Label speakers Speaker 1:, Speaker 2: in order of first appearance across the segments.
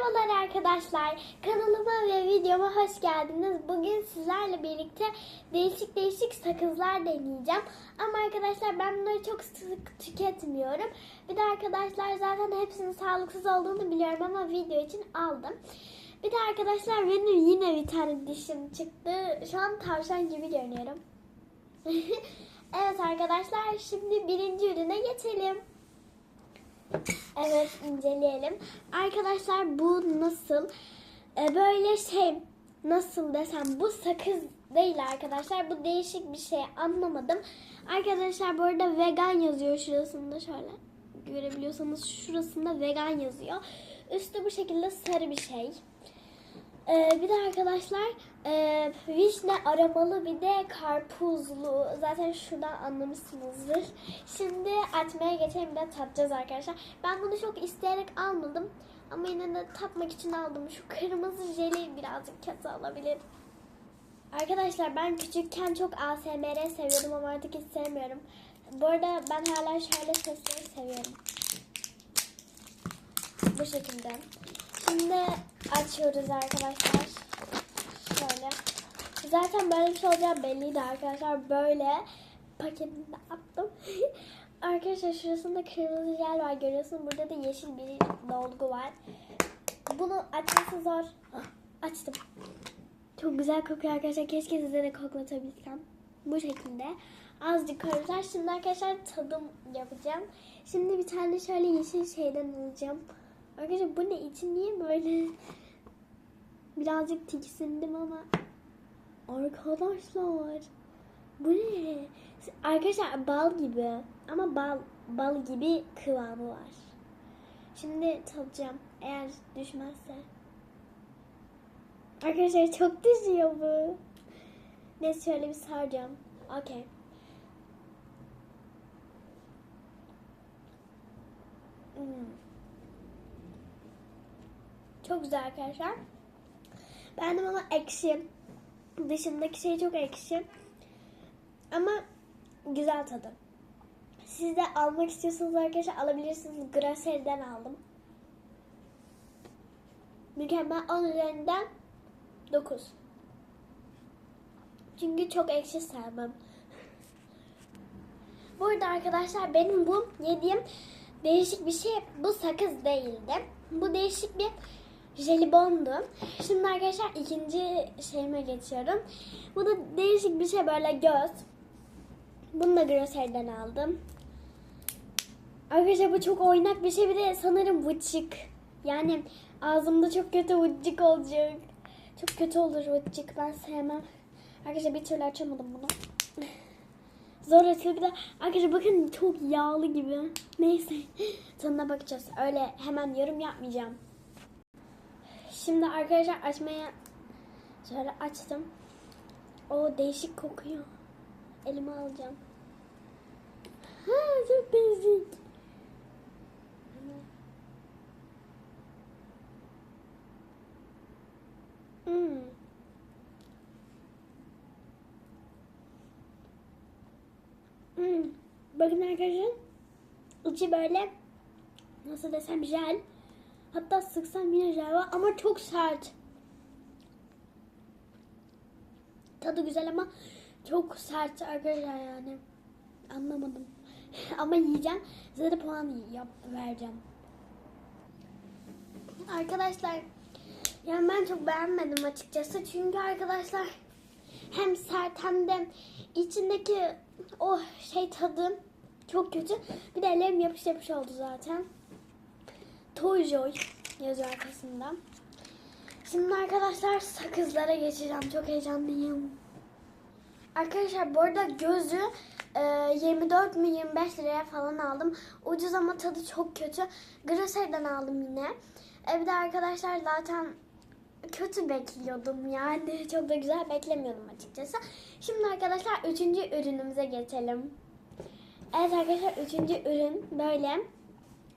Speaker 1: Merhabalar arkadaşlar. Kanalıma ve videoma hoş geldiniz. Bugün sizlerle birlikte değişik değişik sakızlar deneyeceğim. Ama arkadaşlar ben bunları çok sık tüketmiyorum. Bir de arkadaşlar zaten hepsinin sağlıksız olduğunu biliyorum ama video için aldım. Bir de arkadaşlar benim yine bir tane dişim çıktı. Şu an tavşan gibi görünüyorum. evet arkadaşlar şimdi birinci ürüne geçelim. Evet inceleyelim. Arkadaşlar bu nasıl? Ee, böyle şey nasıl desem bu sakız değil arkadaşlar. Bu değişik bir şey anlamadım. Arkadaşlar bu arada vegan yazıyor şurasında şöyle. Görebiliyorsanız şurasında vegan yazıyor. Üstü bu şekilde sarı bir şey. Ee, bir de arkadaşlar e, vişne aromalı bir de karpuzlu. Zaten şuradan anlamışsınızdır. Şimdi açmaya geçelim de tatacağız arkadaşlar. Ben bunu çok isteyerek almadım. Ama yine de tatmak için aldım. Şu kırmızı jeli birazcık kötü olabilir. Arkadaşlar ben küçükken çok ASMR seviyordum ama artık hiç sevmiyorum. Bu arada ben hala şöyle sesleri seviyorum. Bu şekilde. Şimdi açıyoruz arkadaşlar. Şöyle. Zaten böyle bir şey olacağı belliydi arkadaşlar. Böyle paketinde attım. arkadaşlar şurasında kırmızı jel var görüyorsun. Burada da yeşil bir dolgu var. Bunu açması zor. Açtım. Çok güzel kokuyor arkadaşlar. Keşke size de koklatabilsem. Bu şekilde. Azıcık koymuşlar. Şimdi arkadaşlar tadım yapacağım. Şimdi bir tane şöyle yeşil şeyden alacağım. Arkadaşlar bu ne için niye böyle? Birazcık tiksindim ama. Arkadaşlar. Bu ne? Arkadaşlar bal gibi. Ama bal bal gibi kıvamı var. Şimdi tadacağım. Eğer düşmezse. Arkadaşlar çok düşüyor bu. Neyse şöyle bir saracağım. Okey. Hmm. Çok güzel arkadaşlar. Beğendim ama ekşi. Dışındaki şey çok ekşi. Ama güzel tadı. Siz de almak istiyorsanız arkadaşlar alabilirsiniz. Grasser'den aldım. Mükemmel 10 üzerinden 9. Çünkü çok ekşi sevmem. Bu arada arkadaşlar benim bu yediğim değişik bir şey. Bu sakız değildi. Bu değişik bir jelibondu. Şimdi arkadaşlar ikinci şeyime geçiyorum. Bu da değişik bir şey böyle göz. Bunu da Grosser'den aldım. Arkadaşlar bu çok oynak bir şey. Bir de sanırım vıcık. Yani ağzımda çok kötü vıcık olacak. Çok kötü olur vıcık. Ben sevmem. Arkadaşlar bir türlü açamadım bunu. Zor açılıyor. Bir de arkadaşlar bakın çok yağlı gibi. Neyse. Tadına bakacağız. Öyle hemen yorum yapmayacağım. Şimdi arkadaşlar açmaya şöyle açtım. O değişik kokuyor. Elime alacağım. Ha çok değişik. Hmm. Hmm. Bakın arkadaşlar. içi böyle nasıl desem jel. Hatta sıksam yine jel var ama çok sert. Tadı güzel ama çok sert arkadaşlar yani. Anlamadım. ama yiyeceğim. Size de puan yap, vereceğim. Arkadaşlar yani ben çok beğenmedim açıkçası. Çünkü arkadaşlar hem sert hem de içindeki o şey tadı çok kötü. Bir de ellerim yapış yapış oldu zaten. Toy Joy yazıyor arkasında. Şimdi arkadaşlar sakızlara geçeceğim. Çok heyecanlıyım. Arkadaşlar bu arada gözü e, 24 mi 25 liraya falan aldım. Ucuz ama tadı çok kötü. Grosser'den aldım yine. E, bir de arkadaşlar zaten kötü bekliyordum yani. Çok da güzel beklemiyordum açıkçası. Şimdi arkadaşlar üçüncü ürünümüze geçelim. Evet arkadaşlar üçüncü ürün böyle.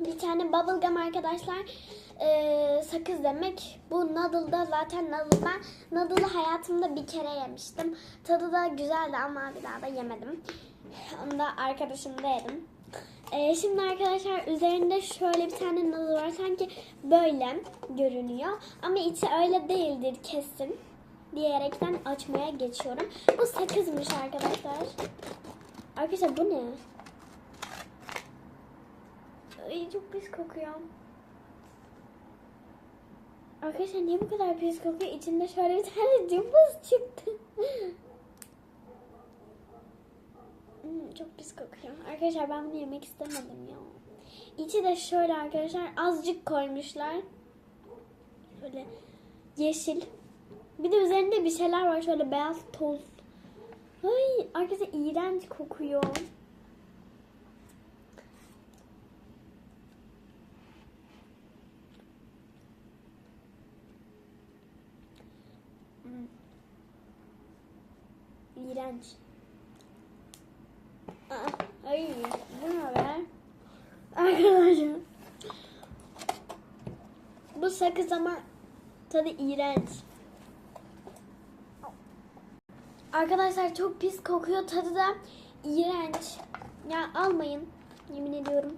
Speaker 1: Bir tane bubblegum arkadaşlar ee, sakız demek. Bu noodle'da zaten noodle ben noodle'ı hayatımda bir kere yemiştim. Tadı da güzeldi ama bir daha da yemedim. Onu da arkadaşımda yedim. Ee, şimdi arkadaşlar üzerinde şöyle bir tane nazı var. Sanki böyle görünüyor. Ama içi öyle değildir kesin. Diyerekten açmaya geçiyorum. Bu sakızmış arkadaşlar. Arkadaşlar bu ne? Ay, çok pis kokuyor. Arkadaşlar niye bu kadar pis kokuyor? İçinde şöyle bir tane cımbız çıktı. Hmm, çok pis kokuyor. Arkadaşlar ben bunu yemek istemedim ya. İçi de şöyle arkadaşlar azıcık koymuşlar. Böyle yeşil. Bir de üzerinde bir şeyler var şöyle beyaz toz. Ay arkadaşlar iğrenç kokuyor. Hmm. İğrenç. Aa, bu ne be? Arkadaşlar. Bu sakız ama tadı iğrenç. Arkadaşlar çok pis kokuyor. Tadı da iğrenç. Ya almayın. Yemin ediyorum.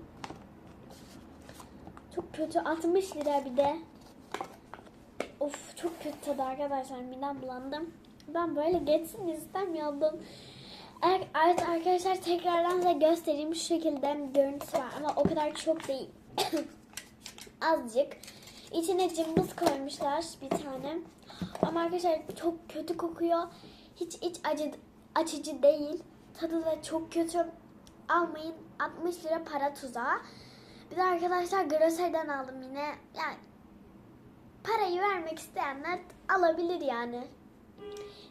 Speaker 1: Çok kötü. 60 lira bir de. Of çok kötü tadı arkadaşlar. Midem bulandı. Ben böyle geçsin istemiyordum. Evet arkadaşlar tekrardan size göstereyim. Şu şekilde görüntüsü var ama o kadar çok değil. Azıcık. İçine cımbız koymuşlar bir tane. Ama arkadaşlar çok kötü kokuyor. Hiç iç acı, açıcı değil. Tadı da çok kötü. Almayın. 60 lira para tuzağı. Bir de arkadaşlar Grosse'den aldım yine. Yani parayı vermek isteyenler alabilir yani.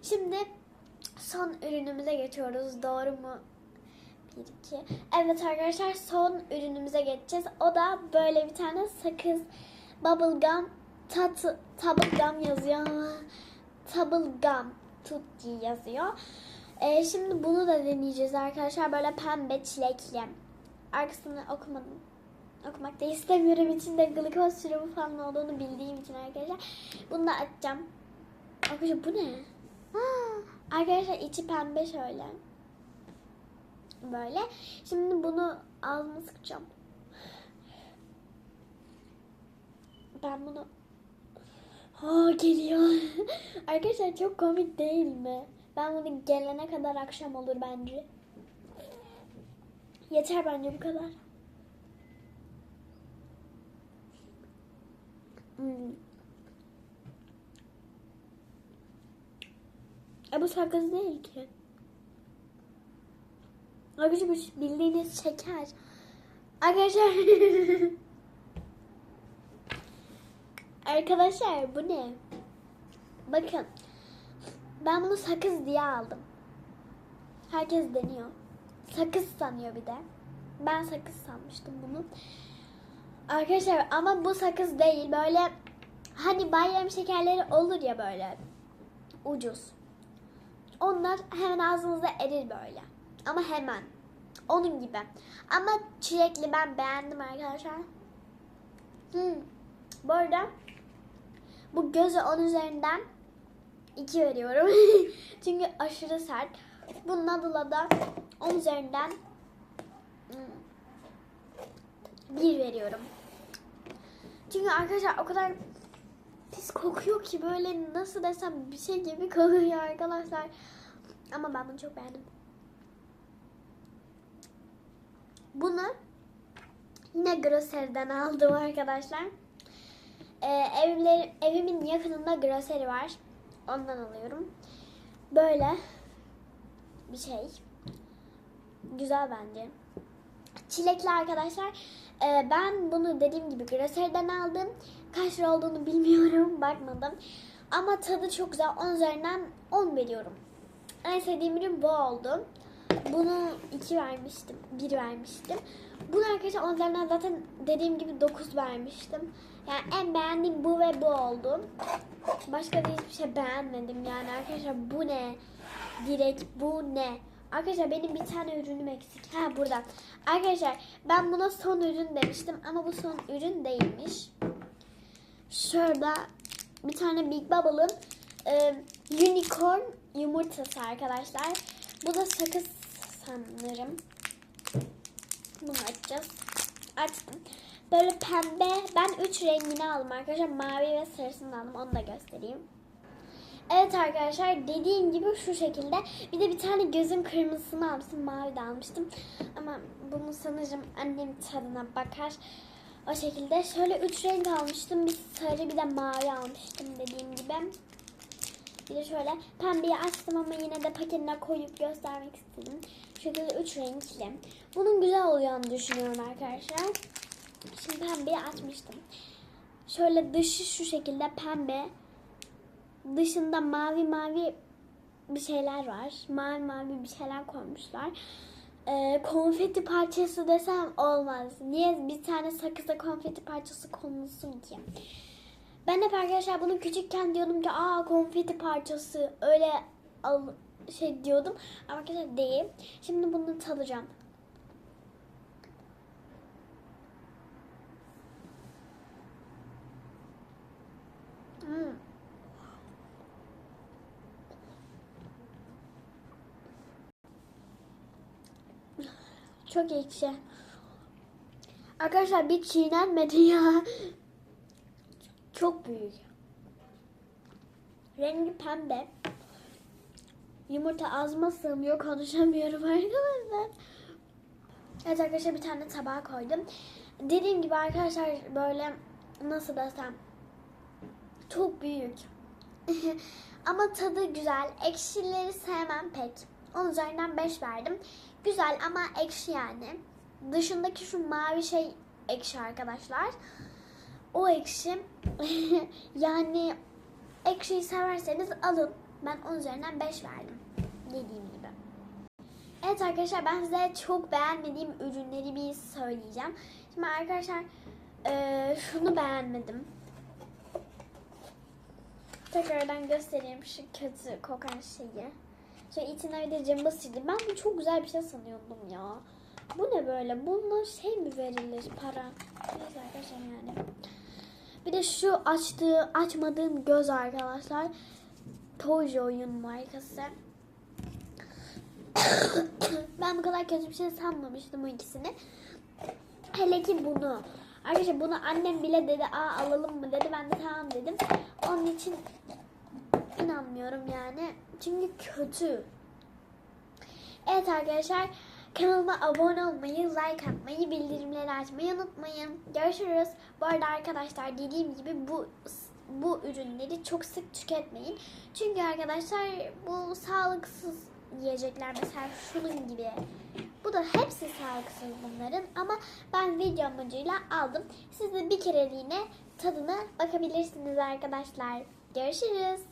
Speaker 1: Şimdi son ürünümüze geçiyoruz. Doğru mu? 1, 2. Evet arkadaşlar son ürünümüze geçeceğiz. O da böyle bir tane sakız bubblegum tat bubblegum yazıyor bubblegum tutti yazıyor. Ee, şimdi bunu da deneyeceğiz arkadaşlar. Böyle pembe çilekli. Arkasını okumadım. Okumak da istemiyorum. İçinde glikoz şurubu falan olduğunu bildiğim için arkadaşlar. Bunu da açacağım. Arkadaşlar bu ne? Arkadaşlar içi pembe şöyle. Böyle. Şimdi bunu ağzıma sıkacağım. Ben bunu... Ha geliyor. arkadaşlar çok komik değil mi? Ben bunu gelene kadar akşam olur bence. Yeter bence bu kadar. Hmm. E bu sakız değil ki. Arkadaşlar bildiğiniz şeker. Arkadaşlar. Arkadaşlar bu ne? Bakın. Ben bunu sakız diye aldım. Herkes deniyor. Sakız sanıyor bir de. Ben sakız sanmıştım bunu. Arkadaşlar ama bu sakız değil. Böyle hani bayram şekerleri olur ya böyle. Ucuz. Onlar hemen ağzınızda erir böyle. Ama hemen. Onun gibi. Ama çilekli ben beğendim arkadaşlar. Hmm. Bu arada bu göze 10 üzerinden 2 veriyorum. Çünkü aşırı sert. Bu Nadal'a da 10 üzerinden 1 veriyorum. Çünkü arkadaşlar o kadar pis kokuyor ki böyle nasıl desem bir şey gibi kokuyor arkadaşlar. Ama ben bunu çok beğendim. Bunu yine Grossery'den aldım arkadaşlar. Ee, evler, evimin yakınında Grocery var. Ondan alıyorum. Böyle bir şey. Güzel bence. Çilekli arkadaşlar. Ee, ben bunu dediğim gibi Grossery'den aldım. Kaç lira olduğunu bilmiyorum. Bakmadım. Ama tadı çok güzel. 10 üzerinden 10 veriyorum. En sevdiğim ürün bu oldu. Bunu 2 vermiştim. 1 vermiştim. Bunu arkadaşlar 10 üzerinden zaten dediğim gibi 9 vermiştim. Yani en beğendiğim bu ve bu oldu. Başka da hiçbir şey beğenmedim yani arkadaşlar bu ne? Direkt bu ne? Arkadaşlar benim bir tane ürünüm eksik. Ha burada. Arkadaşlar ben buna son ürün demiştim ama bu son ürün değilmiş. Şurada bir tane Big Bubble'ın e, unicorn yumurtası arkadaşlar. Bu da sakız sanırım. Bunu açacağız. Açtım. Böyle pembe. Ben üç rengini aldım arkadaşlar. Mavi ve sarısını aldım. Onu da göstereyim. Evet arkadaşlar dediğim gibi şu şekilde. Bir de bir tane gözün kırmızısını almıştım. Mavi de almıştım. Ama bunu sanırım annem tadına bakar. O şekilde. Şöyle üç renk almıştım. Bir sarı bir de mavi almıştım dediğim gibi. Bir de şöyle pembeyi açtım ama yine de paketine koyup göstermek istedim. Şekilde üç renkli. Bunun güzel olacağını düşünüyorum arkadaşlar. Şimdi pembeyi açmıştım. Şöyle dışı şu şekilde pembe. Dışında mavi mavi bir şeyler var. Mavi mavi bir şeyler koymuşlar. Ee, konfeti parçası desem olmaz. Niye bir tane sakıza konfeti parçası konulsun ki? Ben hep arkadaşlar bunu küçükken diyordum ki aa konfeti parçası öyle al şey diyordum. Ama arkadaşlar değil. Şimdi bunu tadacağım. Hmm. Çok ekşi. Arkadaşlar bir çiğnenmedi ya. Çok büyük. Rengi pembe. Yumurta ağzıma sığmıyor konuşamıyorum arkadaşlar. Evet arkadaşlar bir tane tabağa koydum. Dediğim gibi arkadaşlar böyle nasıl desem çok büyük. ama tadı güzel. Ekşileri sevmem pek. Onun üzerinden 5 verdim. Güzel ama ekşi yani. Dışındaki şu mavi şey ekşi arkadaşlar. O ekşi yani ekşiyi severseniz alın. Ben onun üzerinden 5 verdim. Dediğim gibi. Evet arkadaşlar ben size çok beğenmediğim ürünleri bir söyleyeceğim. Şimdi arkadaşlar eee, şunu beğenmedim. Tekrardan göstereyim şu kötü kokan şeyi. Şöyle içine bir de cımbız sildi. Ben bu çok güzel bir şey sanıyordum ya. Bu ne böyle? Bununla şey mi verilir para? Neyse arkadaşlar yani. Bir de şu açtığı, açmadığım göz arkadaşlar. Tojo oyun markası. ben bu kadar kötü bir şey sanmamıştım bu ikisini. Hele ki bunu. Arkadaşlar bunu annem bile dedi aa alalım mı dedi. Ben de tamam dedim. Onun için inanmıyorum yani. Çünkü kötü. Evet arkadaşlar kanalıma abone olmayı, like atmayı, bildirimleri açmayı unutmayın. Görüşürüz. Bu arada arkadaşlar dediğim gibi bu bu ürünleri çok sık tüketmeyin. Çünkü arkadaşlar bu sağlıksız yiyecekler mesela şunun gibi. Bu da hepsi sağlıksız bunların ama ben video amacıyla aldım. Siz de bir kereliğine tadına bakabilirsiniz arkadaşlar. Görüşürüz.